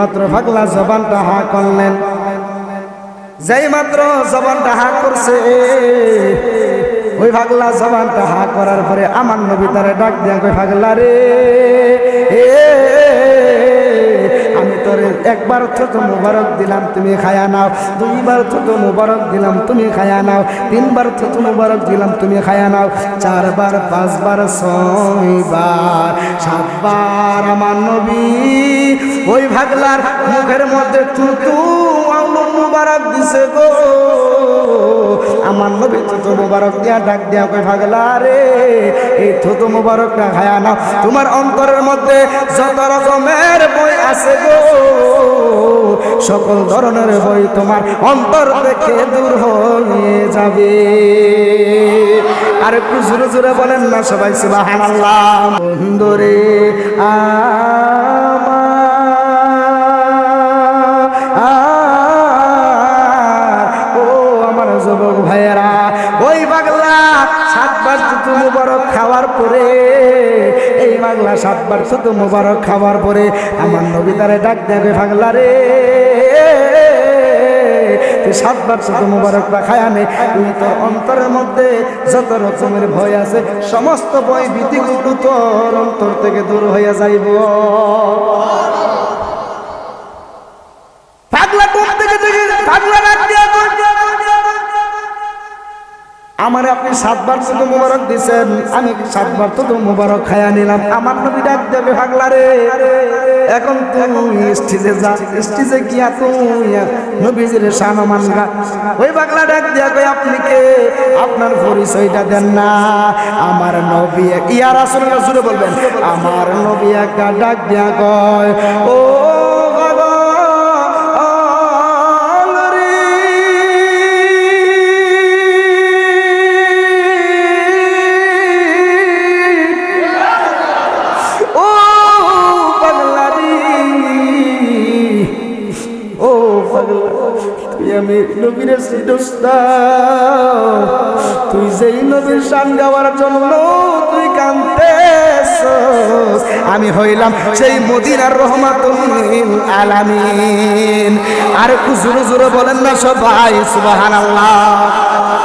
মাত্র ফাগলা জবানটা হা করলেন। যেই মাত্র জবানটা হা করছে, ওই ফাগলা জবানটা হা করার পরে আমার নবী তারে ডাক দিয়া ফাগলা রে, এ একবার ছোট মুবারক দিলাম, তুমি খায়া নাও। দুইবার ছোট মুবারক দিলাম, তুমি খায়া নাও। তিনবার ছোট মুবারক দিলাম, তুমি খায়া নাও। চারবার, পাঁচবার, ছয়বার, সাতবার আমার নবী ওই ভাগলার মুখের মধ্যে তুতু মুবারক দিছে গো। আমার নবী থুতু মুবারক দিয়া ডাক দিয়া কই ভাগলা রে, এই থুতু মুবারকটা খায়া নাও। তোমার অন্তরের মধ্যে যত রকমের বই আছে গো। সকল ধরনের বই তোমার অন্তর থেকে দূর হয়ে যাবে। আর একটু জোরে জোরে বলেন না সবাই, সুবহানাল্লাহ। বন্ধুরে, আমার যুবক ভাইয়েরা, ওই পাগলা সাতবার ছুতু মুবারক খাওয়ার পরে, এই পাগলা সাতবার ছুতু মুবারক খাওয়ার পরে আমার নবী তারে ডাক দেবে পাগলা রে। সাতবার শুধু মুবারকটা খায়া নেই তুই তোর অন্তরের মধ্যে যত রকমের ভয় আছে, সমস্ত ভয় ভীতিগুলো তোর অন্তর থেকে দূর হইয়া যাইব পাগলা কোন থেকে থেকে পাগলা রাখ দিয়া কর। আমার আপনি সাতবার শুধু মুবারক দিছেন, আমি সাতবার তো মুবারক খায়া নিলাম। আমার নবী ডাক দেবে পাগলা রে, এখন তুই স্টেজে যা, স্টেজে গিয়া তুই নবীজির সানমান গা। ওই পাগলা ডাক দিয়া কই আপনি কে? আপনার পরিচয়টা দেন না। আমার নবী এক- ইয়া রাসূলুল্লাহ জুড়ে বলবেন। আমার নবী একটা ডাক দিয়া কয়, ও তুই আমি নবীর তুই যেই নবীর শান গাওয়ার জন্য তুই কানতে আমি হইলাম সেই মদিনার রহমাতুল আলামিন। আর জোরে জোরে বলেন না সবাই, সুবহানাল্লাহ।